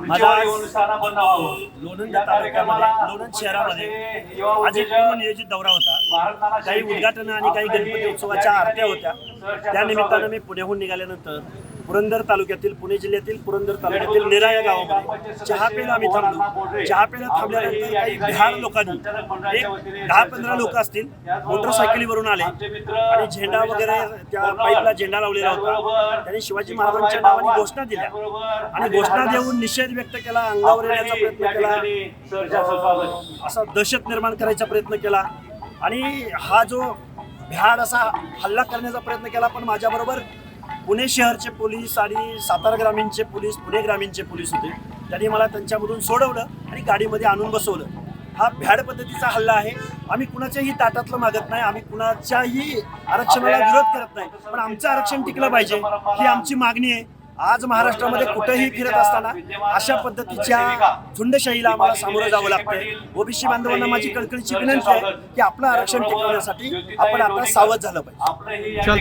माझा. लोणंद तालुक्यामध्ये शहरामध्ये आज एक नियोजित दौरा होता काही उद्घाटन आणि काही गणपती उत्सवाच्या आरत्या होत्या. सहर्ष त्या निमित्तानं स्वागत. मी पुण्याहून निघाल्यानंतर पुरंदर तालुक्यातील पुणे जिल्ह्यातील पुरंदर तालुक्यातील निरा या गावामध्ये चहा प्यायला आम्ही थांबलो. चहा प्यायला थांबल्यानंतर काही बिहार लोकांनी एक दहा पंधरा लोक असतील मोटरसायकलीवरून आले आणि झेंडा वगैरे त्या पाईपला झेंडा लावलेला होता. त्यांनी शिवाजी महाराजांच्या नावाने घोषणा दिल्या. आणि घोषणा देऊन निषेध व्यक्त केला अंगावर येण्याचा प्रयत्न केला. असा दहशत निर्माण करायचा प्रयत्न केला. आणि हा जो भ्याड असा हल्ला करण्याचा प्रयत्न केला पण माझ्याबरोबर पुणे शहरचे पोलीस आणि सातारा ग्रामीणचे पोलीस पुणे ग्रामीणचे पोलीस होते. त्यांनी मला त्यांच्यामधून सोडवलं आणि गाडीमध्ये आणून बसवलं. हा भ्याड पद्धतीचा हल्ला आहे. आम्ही कुणाच्याही ताटातलं मागत नाही. आम्ही कुणाच्याही आरक्षणाला विरोध करत नाही. पण आमचं आरक्षण टिकलं पाहिजे. ही आमची मागणी आहे. आज महाराष्ट्रामध्ये कुठेही फिरत असताना अशा पद्धतीच्या झुंडशाहीला आम्हाला सामोरं जावं लागतंय. ओबीसी बांधवांना माझी कळकळीची विनंती आहे की आपलं आरक्षण टिकवण्यासाठी आपण आता सावध झालं पाहिजे.